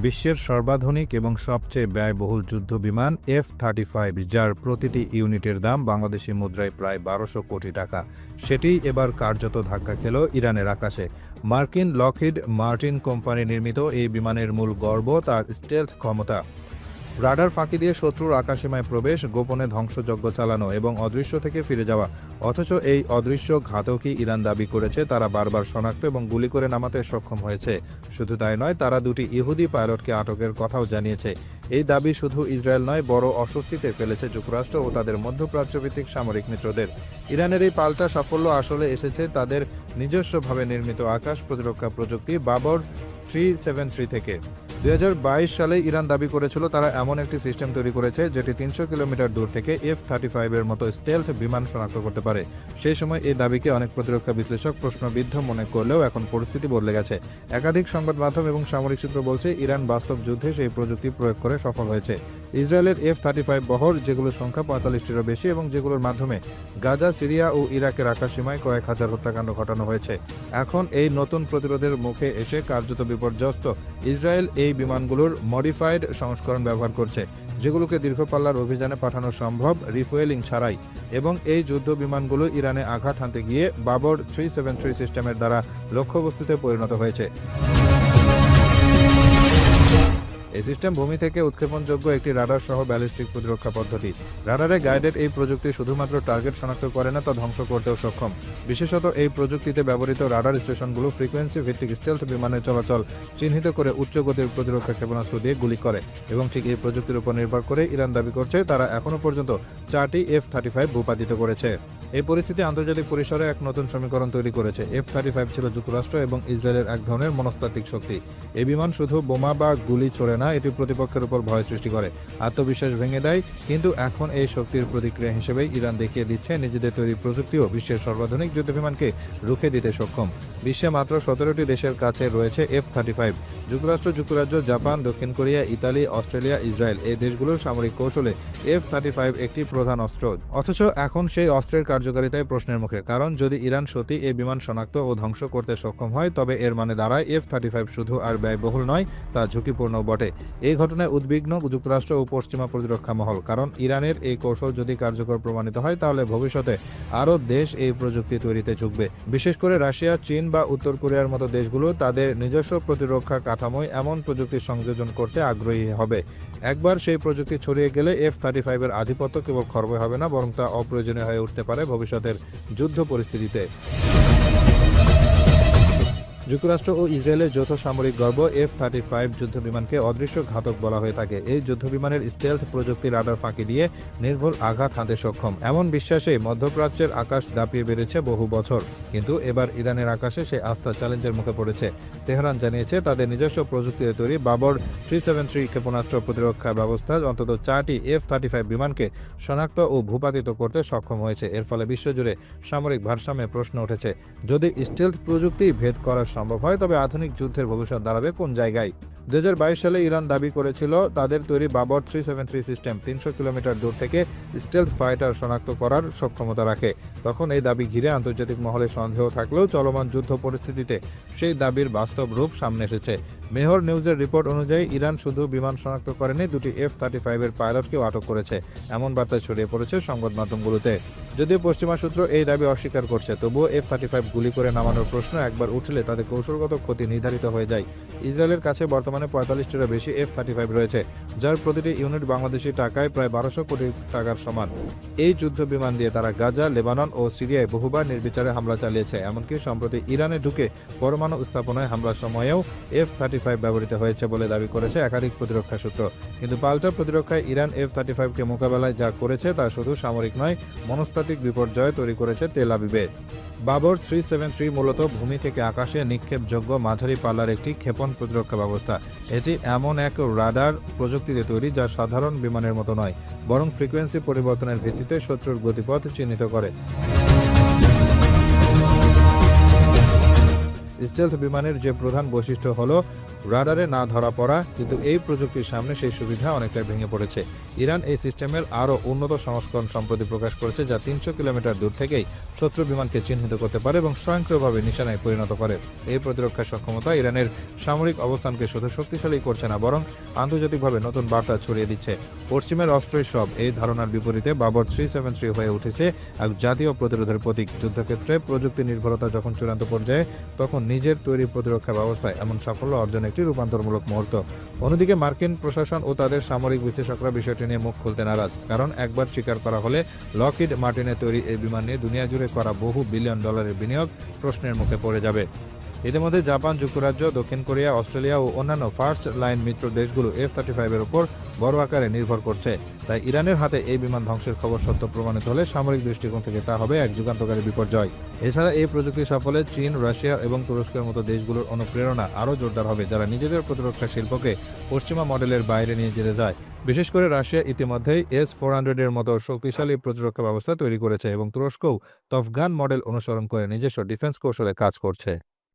বিশ্বের সর্বাধুনিক এবং সবচেয়ে ব্যয়বহুল যুদ্ধ বিমান এফ থার্টি ফাইভ যার প্রতিটি ইউনিটের দাম বাংলাদেশি মুদ্রায় প্রায় বারোশো কোটি টাকা। সেটি এবার কার্যত ধাক্কা খেল ইরানের আকাশে। মার্কিন লকহিড মার্টিন কোম্পানি নির্মিত এই বিমানের মূল গর্ব তার স্টেলথ ক্ষমতা। রাডার ফাঁকি দিয়ে শত্রুর আকাশসীমায় প্রবেশ, গোপনে ধ্বংসযজ্ঞ চালানো এবং অদৃশ্য থেকে ফিরে যাওয়া। অথচ এই অদৃশ্য ঘাতকই ইরান দাবি করেছে, তারা বারবার শনাক্ত এবং গুলি করে নামাতে সক্ষম হয়েছে। শুধু তাই নয়, তারা দুটি ইহুদি পাইলটকে আটকের কথাও জানিয়েছে। এই দাবি শুধু ইসরায়েল নয়, বড় অস্বস্তিতে ফেলেছে যুক্তরাষ্ট্র ও তাদের মধ্যপ্রাচ্যভিত্তিক সামরিক মিত্রদের। ইরানের এই পাল্টা সাফল্য আসলে এসেছে তাদের নিজস্বভাবে নির্মিত আকাশ প্রতিরক্ষা প্রযুক্তি বাবর থ্রি সেভেন থ্রি থেকে। দুই হাজার বাইশ সালে ইরান দাবি করেছিল তারা এমন একটি সিস্টেম তৈরি করেছে যেটি তিনশো কিলোমিটার দূর থেকে এফ থার্টি ফাইভের মতো স্টেলথ বিমান শনাক্ত করতে পারে। সেই সময় এই দাবিকে অনেক প্রতিরক্ষা বিশ্লেষক প্রশ্নবিদ্ধ মনে করলেও এখন পরিস্থিতি বদলে গেছে। একাধিক সংবাদ মাধ্যম এবং সামরিক সূত্র বলছে, ইরান বাস্তব যুদ্ধে সেই প্রযুক্তি প্রয়োগ করে সফল হয়েছে। ইসরায়েলের এফ থার্টি ফাইভ বহর, যেগুলোর সংখ্যা পঁয়তাল্লিশটিরও বেশি এবং যেগুলোর মাধ্যমে গাজা, সিরিয়া ও ইরাকের আকাশসীমায় কয়েক হাজার হত্যাকাণ্ড ঘটানো হয়েছে। এখন এই নতুন প্রতিরোধের মুখে এসে কার্যত বিপর্যস্ত। ইসরায়েল এই বিমানগুলোর মডিফাইড সংস্করণ ব্যবহার করছে, যেগুলোকে দীর্ঘপাল্লার অভিযানে পাঠানো সম্ভব রিফুয়েলিং ছাড়াই। এবং এই যুদ্ধ বিমানগুলো ইরানে আঘাত হানতে গিয়ে বাবর থ্রি সিস্টেমের দ্বারা লক্ষ্যবস্তুতে পরিণত হয়েছে। এই সিস্টেম ভূমি থেকে উৎক্ষেপণযোগ্য একটি রাডার সহ ব্যালিস্টিক প্রতিরক্ষা পদ্ধতি। রাডারে গাইডেড এই প্রযুক্তি শুধুমাত্র টার্গেট শনাক্ত করে না, তা ধ্বংস করতেও সক্ষম। বিশেষত এই প্রযুক্তিতে ব্যবহৃত রাডার স্টেশনগুলো ফ্রিকোয়েন্সি ভিত্তিক স্টেলথ বিমানের চলাচল চিহ্নিত করে উচ্চ গতির প্রতিরক্ষা ক্ষেপণাস্ত্র দিয়ে গুলি করে এবং ঠিক এই প্রযুক্তির উপর নির্ভর করে ইরান দাবি করছে তারা এখনও পর্যন্ত চারটি এফ থার্টি ফাইভ ভূপাতিত করেছে। এই পরিস্থিতি আন্তর্জাতিক পরিসরে এক নতুন সমীকরণ তৈরি করেছে। এফ থার্টি ফাইভ ছিল যুক্তরাষ্ট্র এবং ইসরায়েলের এক ধরনের মনস্তাত্ত্বিক শক্তি। এই বিমান শুধু বোমা বা গুলি ছোড়ে না এটি প্রতিপক্ষের উপর ভয় সৃষ্টি করে। আত্মবিশ্বাস ভেঙে দেয়, কিন্তু এখন এই শক্তির প্রতিক্রিয়া হিসেবেই ইরান দেখিয়ে দিচ্ছে নিজেদের তৈরি প্রযুক্তিও বিশ্বের সর্বাধুনিক যুদ্ধবিমানকে রুখে দিতে সক্ষম। বিশ্বে মাত্র সতেরোটি দেশের কাছে রয়েছে এফ থার্টি ফাইভ যুক্তরাষ্ট্র, যুক্তরাজ্য, জাপান, দক্ষিণ কোরিয়া, ইতালি, অস্ট্রেলিয়া, ইসরায়েল। এই দেশগুলোর সামরিক কৌশলে এফ থার্টি ফাইভ একটি প্রধান অস্ত্র। অথচ এখন সেই অস্ত্রের কার্যকারিতায় প্রশ্নের মুখে, কারণ যদি ইরান সত্যি এই বিমান শনাক্ত ও ধ্বংস করতে সক্ষম হয়, তবে এর মানে দাঁড়ায় এফ থার্টি ফাইভ শুধু আর ব্যয়বহুল নয়, তা ঝুঁকিপূর্ণ বটে। এই ঘটনায় উদ্বিগ্ন যুক্তরাষ্ট্র ও পশ্চিমা প্রতিরক্ষা মহল। কারণ ইরানের এই কৌশল যদি কার্যকর প্রমাণিত হয়, তাহলে ভবিষ্যতে আরও দেশ এই প্রযুক্তি তৈরিতে ঝুঁকবে। বিশেষ করে রাশিয়া, চীন বা উত্তর কোরিয়ার মতো দেশগুলো তাদের নিজস্ব প্রতিরক্ষা কাঠামোয় এমন প্রযুক্তি সংযোজন করতে আগ্রহী হবে। একবার সেই প্রযুক্তি ছড়িয়ে গেলে এফ থার্টি ফাইভের আধিপত্য কেবল খর্ব হবে না, বরং তা অপ্রয়োজনীয় হয়ে উঠতে পারে ভবিষ্যতের যুদ্ধ পরিস্থিতিতে। যুক্তরাষ্ট্র ও ইসরায়েলের যৌথ সামরিক গর্ব এফ থার্টি ফাইভ যুদ্ধ বিমানকে অদৃশ্য ঘাতক বলা হয়ে থাকে। এই যুদ্ধ বিমানের স্টেলথ প্রযুক্তি রাডার ফাঁকি দিয়ে নির্ভুল আঘাত হানতে সক্ষম। এমন বিশ্বাসে মধ্যপ্রাচ্যের আকাশ দাপিয়ে বেড়েছে বহু বছর। কিন্তু এবার ইরানের আকাশে সেই আস্থা চ্যালেঞ্জের মুখে পড়েছে। তেহরান জানিয়েছে, তাদের নিজস্ব প্রযুক্তিতে তৈরি বাবর থ্রি সেভেন থ্রি ক্ষেপণাস্ত্র প্রতিরক্ষা ব্যবস্থা অন্তত চারটি এফ থার্টি ফাইভ বিমানকে শনাক্ত ও ভূপাতিত করতে সক্ষম হয়েছে। এর ফলে বিশ্বজুড়ে সামরিক ভারসাম্যে প্রশ্ন উঠেছে। যদি স্টেলথ প্রযুক্তি ভেদ করা সম্ভব হয়, তবে আধুনিক যুদ্ধের ভবিষ্যৎ দাঁড়াবে কোন জায়গায়? দু হাজার বাইশ সালে ইরান দাবি করেছিল, তাদের তৈরি Babur three seven three system তিনশো কিলোমিটার দূর থেকে স্টেলথ ফাইটার শনাক্ত করার সক্ষমতা রাখে। তখন এই দাবি ঘিরে আন্তর্জাতিক মহলে সন্দেহ থাকলেও চলমান যুদ্ধ পরিস্থিতিতে সেই দাবির বাস্তব রূপ সামনে এসেছে। মেহর নিউজের রিপোর্ট অনুযায়ী, ইরান শুধু বিমান শনাক্ত করেনি, দুটি এফ থার্টি ফাইভের পাইলটকেও আটক করেছে। এমন বার্তা ছড়িয়ে পড়েছে সংবাদ মাধ্যমগুলোতে। যদিও পশ্চিমা সূত্র এই দাবি অস্বীকার করছে, তবুও এফ থার্টি ফাইভ গুলি করে নামানোর প্রশ্ন একবার উঠলে তাদের কৌশলগত ক্ষতি নির্ধারিত হয়ে যায়। ইসরায়েলের কাছে বর্তমানে পঁয়তাল্লিশটিরও বেশি এফ থার্টি ফাইভ রয়েছে, যার প্রতিটি ইউনিট বাংলাদেশি টাকায় প্রায় বারোশো কোটি টাকার সমান। এই যুদ্ধ বিমান দিয়ে তারা গাজা, লেবানন ও সিরিয়ায় বহুবার নির্বিচারে হামলা চালিয়েছে, এমনকি সম্প্রতি ইরানে ঢুকে পরমাণু স্থাপনায় হামলার সময়েও এফ থার্টি ফাইভ ব্যবহৃত হয়েছে বলে দাবি করেছে একাধিক প্রতিরক্ষা সূত্র। কিন্তু পাল্টা প্রতিরক্ষায় ইরান এফ থার্টি ফাইভকে মোকাবেলায় যা করেছে তা শুধু সামরিক নয় মনস্তাত্ত্বিক বিপর্যয় তৈরি করেছে তেল আবিবে। বাবর থ্রি সেভেন থ্রি মূলত ভূমি থেকে আকাশে নিক্ষেপযোগ্য মাঝারি পাল্লার একটি ক্ষেপণ প্রতিরক্ষা ব্যবস্থা। এটি এমন এক রাডার প্রযুক্তিতে তৈরি যা সাধারণ বিমানের মতো নয়, বরং ফ্রিকোয়েন্সি পরিবর্তনের ভিত্তিতে শত্রুর গতিপথ চিহ্নিত করে। স্টেলথ বিমানের যে প্রধান বৈশিষ্ট্য হল রাডারে না ধরা পড়া, কিন্তু এই প্রযুক্তির সামনে সেই সুবিধা অনেকটাই ভেঙে পড়েছে। ইরান এই সিস্টেমের আরও উন্নত সংস্করণ সম্প্রতি প্রকাশ করেছে, যা তিনশো কিলোমিটার দূর থেকেই শত্রু বিমানকে চিহ্নিত করতে পারে এবং স্বয়ংক্রিয়ভাবে নিশানায় পরিণত করে। এই প্রতিরক্ষা সক্ষমতা ইরানের সামরিক অবস্থানকে শুধু শক্তিশালী করছে না, বরং আন্তর্জাতিকভাবে নতুন বার্তা ছড়িয়ে দিচ্ছে। পশ্চিমের অস্ত্রের সব, এই ধারণার বিপরীতে বাবর থ্রি সেভেন থ্রি হয়ে উঠেছে এক জাতীয় প্রতিরোধের প্রতীক। যুদ্ধক্ষেত্রে প্রযুক্তি নির্ভরতা যখন চূড়ান্ত পর্যায়ে, তখন নিজের তৈরি প্রতিরক্ষা ব্যবস্থায় এমন সাফল্য অর্জন একটি রূপান্তরমূলক মুহূর্ত। অন্যদিকে মার্কিন প্রশাসন ও তাদের সামরিক বিশ্লেষকরা বিষয়টি নিয়ে মুখ খুলতে নারাজ, কারণ একবার স্বীকার করা হলে লকিড মার্টিনের তৈরি এই বিমান নিয়ে দুনিয়া জুড়ে করা বহু বিলিয়ন ডলারের বিনিয়োগ প্রশ্নের মুখে পড়ে যাবে। ইতিমধ্যে জাপান, যুক্তরাজ্য, দক্ষিণ কোরিয়া, অস্ট্রেলিয়া ও অন্যান্য ফার্স্ট লাইন মিত্র দেশগুলো এফ থার্টি ফাইভের উপর বড় আকারে নির্ভর করছে। তাই ইরানের হাতে এই বিমান ধ্বংসের খবর সত্য প্রমাণিত হলে সামরিক দৃষ্টিকোণ থেকে তা হবে এক যুগান্তকারী বিপর্যয়। এছাড়া এই প্রযুক্তি সাফল্যে চীন, রাশিয়া এবং তুরস্কের মতো দেশগুলোর অনুপ্রেরণা আরও জোরদার হবে যারা নিজেদের প্রতিরক্ষা শিল্পকে পশ্চিমা মডেলের বাইরে নিয়ে যেতে যায় বিশেষ করে রাশিয়া ইতিমধ্যেই এস ফোর হান্ড্রেডের মতো শক্তিশালী প্রতিরক্ষা ব্যবস্থা তৈরি করেছে এবং তুরস্কও তফগান মডেল অনুসরণ করে নিজস্ব ডিফেন্স কৌশলে কাজ করছে।